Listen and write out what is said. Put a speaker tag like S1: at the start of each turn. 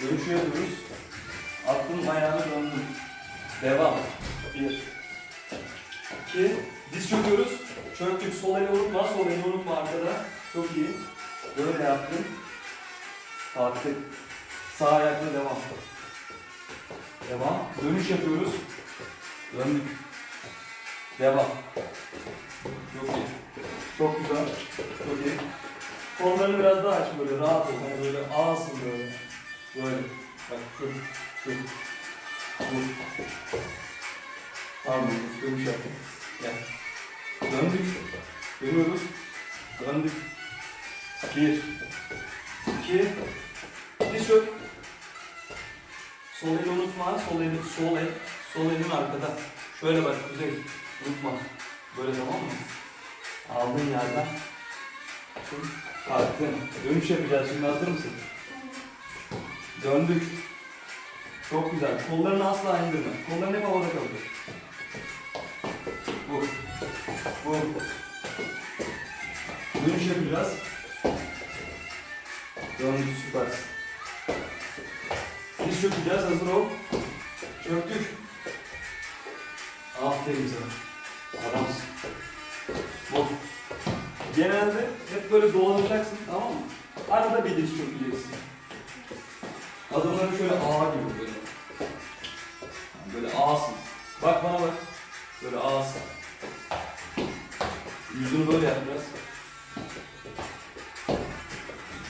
S1: Dönüşü yapıyoruz. Attım ayağını döndüm. Devam. Bir. İki. Diz çöküyoruz. Çöktük. Sol eli unutma. Sol eli unutma arkada. Çok iyi. Böyle yaptım. Kalktık. Sağ ayakla devam. Devam. Dönüş yapıyoruz. Döndük. Devam. Çok iyi. Çok güzel. Çok iyi. Kollarını biraz daha aç böyle rahat ol. Hani böyle ağırsın böyle. Böyle. Bak şu. Şu. Bu. Tamam. Dönüş yaptık. Gel. Döndük. Dönüyoruz. Döndük. Bir. İki. Diz çök. Sol eli unutma. Sol eli, sol el. Sol elin arkada. Şöyle bak Kuzey. Unutma. Böyle tamam mı? Aldığın yerden. Şimdi kalktın. Dönüş yapacağız şimdi hazır mısın? Döndük. Çok güzel. Kollarını asla indirme. Kolların hep havada kalacak. Bu. Bu. Dönüş yapacağız. Döndük süpersin. Diz çökeceğiz hazır ol. Çöktük. Aferin sana. Adamsın. Bu. Genelde hep böyle dolanacaksın tamam mı? Arada bir diz çökeceksin. Adımları şöyle ağa gibi böyle. Yani Böyle ağasın. Bak bana bak. Böyle ağasın. Yüzünü böyle yap biraz.